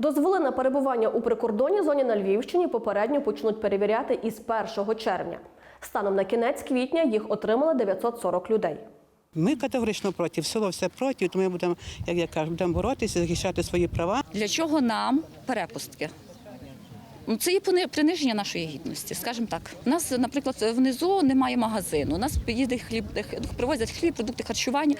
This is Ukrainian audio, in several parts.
Дозволи на перебування у прикордонній зоні на Львівщині попередньо почнуть перевіряти із 1 червня. Станом на кінець квітня їх отримали 940 людей. Ми категорично проти, село все проти, тому ми будемо, як я кажу, будемо боротися, захищати свої права. Для чого нам перепустки? Ну, це є приниження нашої гідності, скажімо так. У нас, наприклад, внизу немає магазину. У нас їде хліб, привозять хліб, продукти харчування.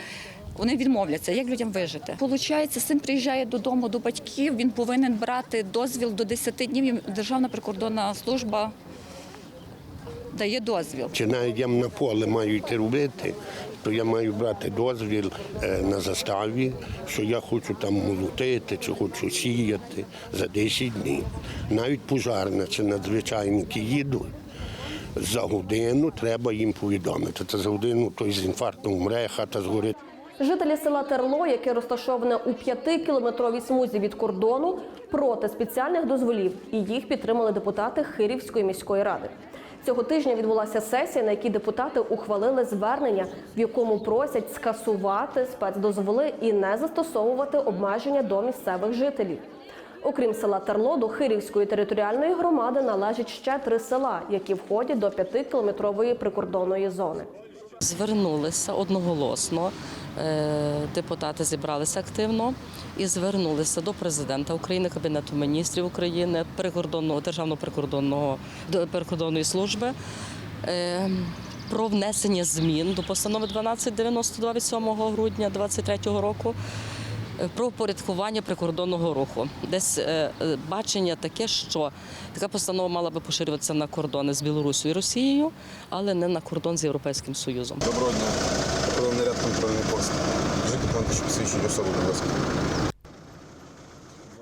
Вони відмовляться, як людям вижити. Получається, син приїжджає додому до батьків, він повинен брати дозвіл до 10 днів. Державна прикордонна служба дає дозвіл. Чи навіть на поле маю йти робити, то я маю брати дозвіл е, на заставі, що я хочу там молотити чи хочу сіяти за 10 днів. Навіть пожарна чи надзвичайники їдуть. За годину треба їм повідомити. Та за годину той з інфарктом вмре, хата згорить. Жителі села Терло, яке розташоване у 5-кілометровій смузі від кордону, проти спеціальних дозволів, і їх підтримали депутати Хирівської міської ради. Цього тижня відбулася сесія, на якій депутати ухвалили звернення, в якому просять скасувати спецдозволи і не застосовувати обмеження до місцевих жителів. Окрім села Терло, до Хирівської територіальної громади належать ще три села, які входять до 5-кілометрової прикордонної зони. Звернулися одноголосно. е, Депутати зібралися активно і звернулися до президента України, Кабінету міністрів України, прикордонного державного прикордонного прикордонної служби. е, Про внесення змін до постанови 1292 від 7 грудня 2023 року про упорядкування прикордонного руху. Десь е, е, бачення таке, що така постанова мала би поширюватися на кордони з Білорусі і Росією, але не на кордон з Європейським Союзом. Доброго дня. Прикордонний ряд контрольний пост. Жити банку, посвідчення особи, будь ласка.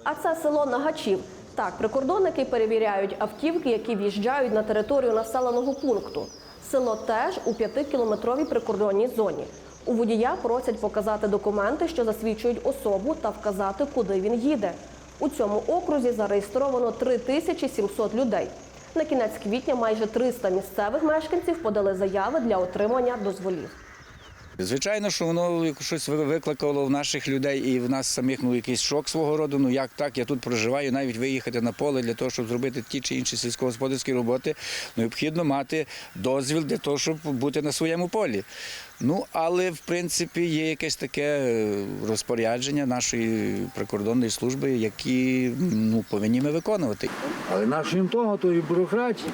А це село Нагачів. Так, прикордонники перевіряють автівки, які в'їжджають на територію населеного пункту. Село теж у 5-кілометровій прикордонній зоні. У водія просять показати документи, що засвідчують особу, та вказати, куди він їде. У цьому окрузі зареєстровано 3700 людей. На кінець квітня майже 300 місцевих мешканців подали заяви для отримання дозволів. Звичайно, що воно щось ви- викликало в наших людей і в нас самих ну, якийсь шок свого роду. Ну як так, я тут проживаю, навіть виїхати на поле для того, щоб зробити ті чи інші сільськогосподарські роботи, необхідно мати дозвіл для того, щоб бути на своєму полі. Ну, але в принципі є якесь таке е, розпорядження нашої прикордонної служби, які ну, повинні ми виконувати. Але нащо їм того, то і бюрократія.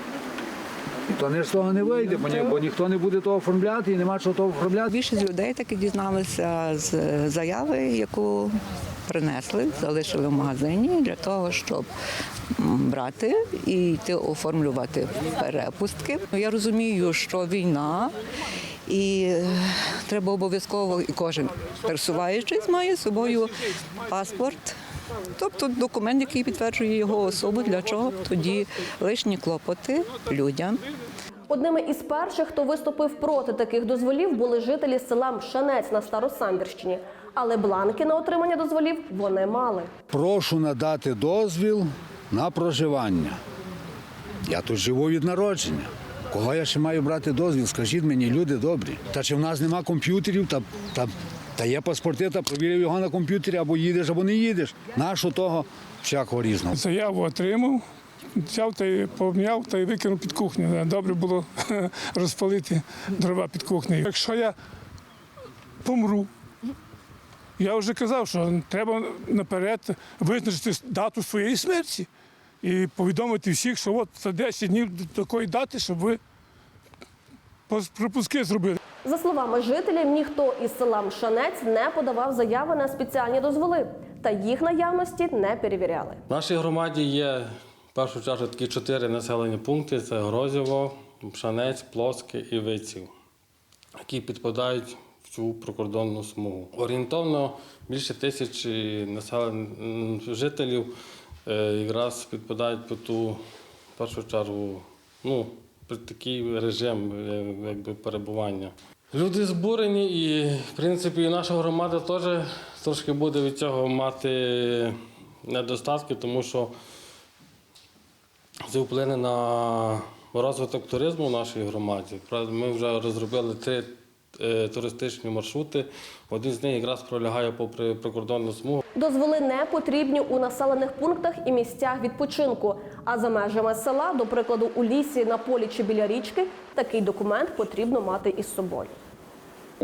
То не з того не вийде, бо, ні, бо ніхто не буде того оформляти і нема чого того оформляти. Більшість людей таки дізналися з заяви, яку принесли, залишили в магазині для того, щоб брати і йти оформлювати перепустки. Я розумію, що війна. І е, треба обов'язково, і кожен пересуваючись має з собою паспорт, тобто документ, який підтверджує його особу. Для чого тоді лишні клопоти людям. Одними із перших, хто виступив проти таких дозволів, були жителі села Мшанець на Старосамбірщині. Але бланки на отримання дозволів вони мали. Прошу надати дозвіл на проживання. Я тут живу від народження. Кого я ще маю брати дозвіл? Скажіть мені, люди добрі. Та чи в нас нема комп'ютерів, та, та, та є паспорти, та провірив його на комп'ютері, або їдеш, або не їдеш. Нащо того всякого різного. Заяву отримав, взяв та й пом'яв та й викинув під кухню. Добре було розпалити дрова під кухнею. Якщо я помру, я вже казав, що треба наперед визначити дату своєї смерті і повідомити всіх, що от за 10 днів до такої дати, щоб ви пропуски зробили. За словами жителів, ніхто із села Мшанець не подавав заяви на спеціальні дозволи, та їх наявності не перевіряли. В нашій громаді є в першу чергу такі чотири населені пункти: це Грозєво, Пшанець, Плоске і Виців, які підпадають в цю прикордонну смугу. Орієнтовно більше тисячі населених жителів якраз підпадають по ту першу чергу, ну, під такий режим е, якби, перебування. Люди збурені, і в принципі і наша громада теж трошки буде від цього мати недостатки, тому що це вплине на розвиток туризму в нашій громаді. Ми вже розробили три е, туристичні маршрути. Один з них якраз пролягає попри прикордонну смугу. Дозволи не потрібні у населених пунктах і місцях відпочинку. А за межами села, до прикладу, у лісі, на полі чи біля річки, такий документ потрібно мати із собою.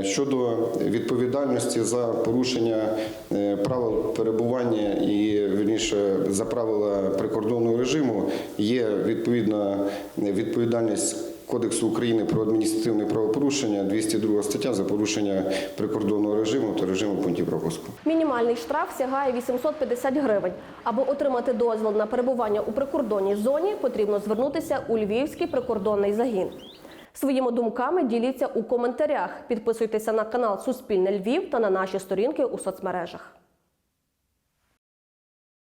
Щодо відповідальності за порушення е, правил перебування і вірніше за правила прикордонного режиму, є відповідна відповідальність Кодексу України про адміністративне правопорушення, 202 стаття за порушення прикордонного режиму та режиму пунктів пропуску. Мінімальний штраф сягає 850 гривень. Аби отримати дозвіл на перебування у прикордонній зоні, потрібно звернутися у Львівський прикордонний загін. Своїми думками діліться у коментарях. Підписуйтеся на канал Суспільне Львів та на наші сторінки у соцмережах.